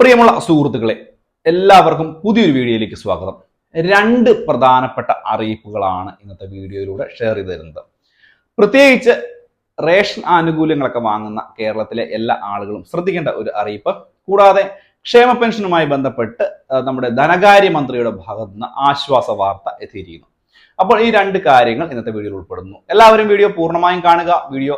പ്രിയമുള്ള സുഹൃത്തുക്കളെ എല്ലാവർക്കും പുതിയൊരു വീഡിയോയിലേക്ക് സ്വാഗതം. രണ്ട് പ്രധാനപ്പെട്ട അറിയിപ്പുകളാണ് ഇന്നത്തെ വീഡിയോയിലൂടെ ഷെയർ ചെയ്ത് തരുന്നത്. പ്രത്യേകിച്ച് റേഷൻ ആനുകൂല്യങ്ങളൊക്കെ വാങ്ങുന്ന കേരളത്തിലെ എല്ലാ ആളുകളും ശ്രദ്ധിക്കേണ്ട ഒരു അറിയിപ്പ്. കൂടാതെ ക്ഷേമ പെൻഷനുമായി ബന്ധപ്പെട്ട് നമ്മുടെ ധനകാര്യ മന്ത്രിയുടെ ഭാഗത്ത് നിന്ന് ആശ്വാസ വാർത്ത എത്തിയിരിക്കുന്നു. അപ്പോൾ ഈ രണ്ട് കാര്യങ്ങൾ ഇന്നത്തെ വീഡിയോയിൽ ഉൾപ്പെടുന്നു. എല്ലാവരും വീഡിയോ പൂർണമായും കാണുക. വീഡിയോ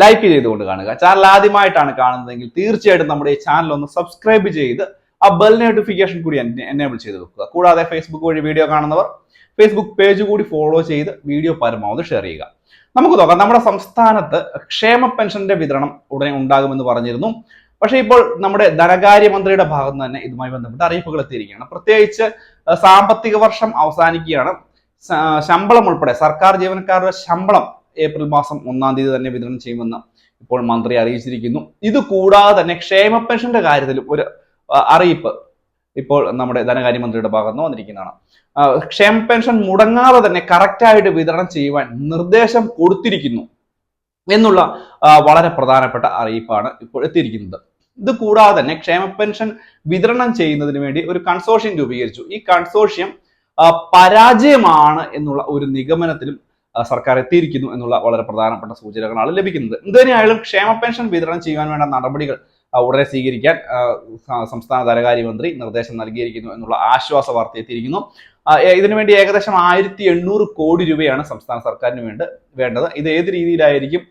ലൈക്ക് ചെയ്തുകൊണ്ട് കാണുക. ചാനൽ ആദ്യമായിട്ടാണ് കാണുന്നതെങ്കിൽ തീർച്ചയായിട്ടും നമ്മുടെ ഈ ചാനൽ ഒന്ന് സബ്സ്ക്രൈബ് ചെയ്ത് ആ ബെൽ നോട്ടിഫിക്കേഷൻ കൂടി എനേബിൾ ചെയ്ത് വെക്കുക. കൂടാതെ ഫേസ്ബുക്ക് വഴി വീഡിയോ കാണുന്നവർ ഫേസ്ബുക്ക് പേജ് കൂടി ഫോളോ ചെയ്ത് വീഡിയോ പരമാവധി ഷെയർ ചെയ്യുക. നമുക്ക് നോക്കാം. നമ്മുടെ സംസ്ഥാനത്ത് ക്ഷേമ പെൻഷന്റെ വിതരണം ഉടനെ ഉണ്ടാകുമെന്ന് പറഞ്ഞിരുന്നു. പക്ഷേ ഇപ്പോൾ നമ്മുടെ ധനകാര്യ മന്ത്രിയുടെ ഭാഗത്ത് തന്നെ ഇതുമായി ബന്ധപ്പെട്ട അറിയിപ്പുകൾ എത്തിയിരിക്കുകയാണ്. പ്രത്യേകിച്ച് സാമ്പത്തിക വർഷം അവസാനിക്കുകയാണ്. ശമ്പളം ഉൾപ്പെടെ സർക്കാർ ജീവനക്കാരുടെ ശമ്പളം ഏപ്രിൽ മാസം ഒന്നാം തീയതി തന്നെ വിതരണം ചെയ്യുമെന്ന് ഇപ്പോൾ മന്ത്രി അറിയിച്ചിരിക്കുന്നു. ഇത് കൂടാതെ തന്നെ ക്ഷേമ പെൻഷന്റെ കാര്യത്തിലും ഒരു അറിയിപ്പ് ഇപ്പോൾ നമ്മുടെ ധനകാര്യമന്ത്രിയുടെ ഭാഗത്ത് വന്നിരിക്കുന്നതാണ്. ക്ഷേമ പെൻഷൻ മുടങ്ങാതെ തന്നെ കറക്റ്റായിട്ട് വിതരണം ചെയ്യുവാൻ നിർദ്ദേശം കൊടുത്തിരിക്കുന്നു എന്നുള്ള വളരെ പ്രധാനപ്പെട്ട അറിയിപ്പാണ് ഇപ്പോൾ എത്തിയിരിക്കുന്നത്. ഇത് കൂടാതെ തന്നെ ക്ഷേമ പെൻഷൻ വിതരണം ചെയ്യുന്നതിന് വേണ്ടി ഒരു കൺസോഷ്യം രൂപീകരിച്ചു. ഈ കൺസോഷ്യം പരാജയമാണ് എന്നുള്ള ഒരു നിഗമനത്തിലും സർക്കാർ എത്തിയിരിക്കുന്നു എന്നുള്ള വളരെ പ്രധാനപ്പെട്ട സൂചനകളാണ് ലഭിക്കുന്നത്. എന്തിനായാലും ക്ഷേമ പെൻഷൻ വിതരണം ചെയ്യാൻ വേണ്ട നടപടികൾ ഉടനെ സ്വീകരിക്കാൻ സംസ്ഥാന ധനകാര്യമന്ത്രി നിർദ്ദേശം നൽകിയിരിക്കുന്നു എന്നുള്ള ആശ്വാസ വാർത്ത എത്തിയിരിക്കുന്നു. ഇതിനുവേണ്ടി ഏകദേശം ആയിരത്തി എണ്ണൂറ് കോടി രൂപയാണ് സംസ്ഥാന സർക്കാരിന് വേണ്ട വേണ്ടത്. ഇത് ഏത് രീതിയിലായിരിക്കും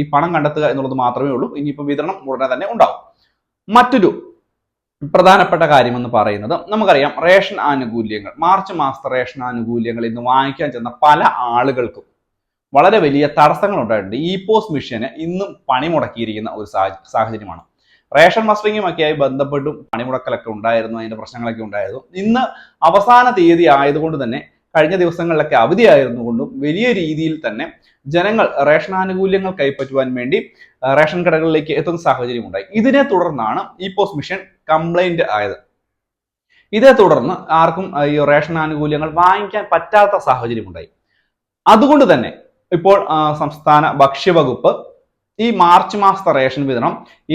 ഈ പണം കണ്ടെത്തുക എന്നുള്ളത് മാത്രമേ ഉള്ളൂ. ഇനിയിപ്പോൾ വിതരണം ഉടനെ തന്നെ ഉണ്ടാവും. മറ്റൊരു പ്രധാനപ്പെട്ട കാര്യമെന്ന് പറയുന്നത് നമുക്കറിയാം റേഷൻ ആനുകൂല്യങ്ങൾ മാർച്ച് മാസത്തെ റേഷൻ ആനുകൂല്യങ്ങൾ ഇന്ന് വാങ്ങിക്കാൻ ചെന്ന പല ആളുകൾക്കും വളരെ വലിയ തടസ്സങ്ങൾ ഉണ്ടായിട്ടുണ്ട്. ഈ പോസ് മിഷന് ഇന്നും പണിമുടക്കിയിരിക്കുന്ന ഒരു സാഹ- സാഹചര്യമാണ്. റേഷൻ മസ്റ്ററിങ്ങുമൊക്കെയായി ബന്ധപ്പെട്ടും പണിമുടക്കലൊക്കെ ഉണ്ടായിരുന്നു അതിന്റെ പ്രശ്നങ്ങളൊക്കെ ഉണ്ടായിരുന്നു. ഇന്ന് അവസാന തീയതി ആയതുകൊണ്ട് തന്നെ കഴിഞ്ഞ ദിവസങ്ങളിലൊക്കെ അവധിയായിരുന്നു കൊണ്ടും വലിയ രീതിയിൽ തന്നെ ജനങ്ങൾ റേഷൻ ആനുകൂല്യങ്ങൾ കൈപ്പറ്റുവാൻ വേണ്ടി റേഷൻ കടകളിലേക്ക് എത്തുന്ന സാഹചര്യം ഉണ്ടായി ഇതിനെ തുടർന്നാണ് ഈ പോസ്റ്റ് മിഷൻ കംപ്ലൈന്റ് ആയത്. ഇതേ തുടർന്ന് ആർക്കും ഈ റേഷൻ ആനുകൂല്യങ്ങൾ വാങ്ങിക്കാൻ പറ്റാത്ത സാഹചര്യം ഉണ്ടായി അതുകൊണ്ട് തന്നെ ഇപ്പോൾ സംസ്ഥാന ഭക്ഷ്യവകുപ്പ് ഈ മാർച്ച് മാസത്തെ റേഷൻ വിതരണം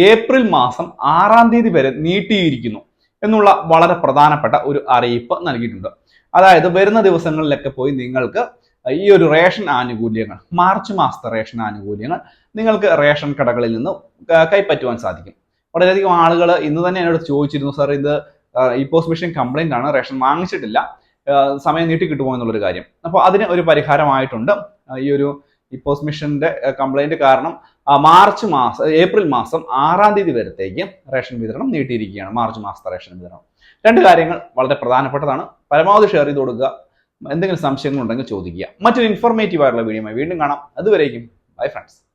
ഏപ്രിൽ മാസം ആറാം തീയതി വരെ നീട്ടിയിരിക്കുന്നു എന്നുള്ള വളരെ പ്രധാനപ്പെട്ട ഒരു അറിയിപ്പ് നൽകിയിട്ടുണ്ട്. അതായത് വരുന്ന ദിവസങ്ങളിലൊക്കെ പോയി നിങ്ങൾക്ക് ഈ ഒരു റേഷൻ ആനുകൂല്യങ്ങൾ മാർച്ച് മാസത്തെ റേഷൻ ആനുകൂല്യങ്ങൾ നിങ്ങൾക്ക് റേഷൻ കടകളിൽ നിന്ന് കൈപ്പറ്റുവാൻ സാധിക്കും. വളരെയധികം ആളുകൾ ഇന്ന് തന്നെ എന്നോട് ചോദിച്ചിരുന്നു സാർ ഇത് ഈ പോസ്റ്റ് മെഷീൻ കംപ്ലൈന്റ് ആണ് റേഷൻ വാങ്ങിച്ചിട്ടില്ല സമയം നീട്ടി കിട്ടുമോ എന്നുള്ളൊരു കാര്യം. അപ്പോൾ അതിന് ഒരു പരിഹാരമായിട്ടുണ്ട്. ഈ ഒരു ഈ പോസ്റ്റ് മിഷന്റെ കംപ്ലൈന്റ് കാരണം മാർച്ച് മാസം ഏപ്രിൽ മാസം ആറാം തീയതി വരത്തേക്ക് റേഷൻ വിതരണം നീട്ടിയിരിക്കുകയാണ് മാർച്ച് മാസത്തെ റേഷൻ വിതരണം. രണ്ട് കാര്യങ്ങൾ വളരെ പ്രധാനപ്പെട്ടതാണ്. പരമാവധി ഷെയർ ചെയ്ത് കൊടുക്കുക. എന്തെങ്കിലും സംശയങ്ങളുണ്ടെങ്കിൽ ചോദിക്കുക. മറ്റൊരു ഇൻഫോർമേറ്റീവ് ആയിട്ടുള്ള വീഡിയോ വീണ്ടും കാണാം. അതുവരേക്കും ബൈ ഫ്രണ്ട്സ്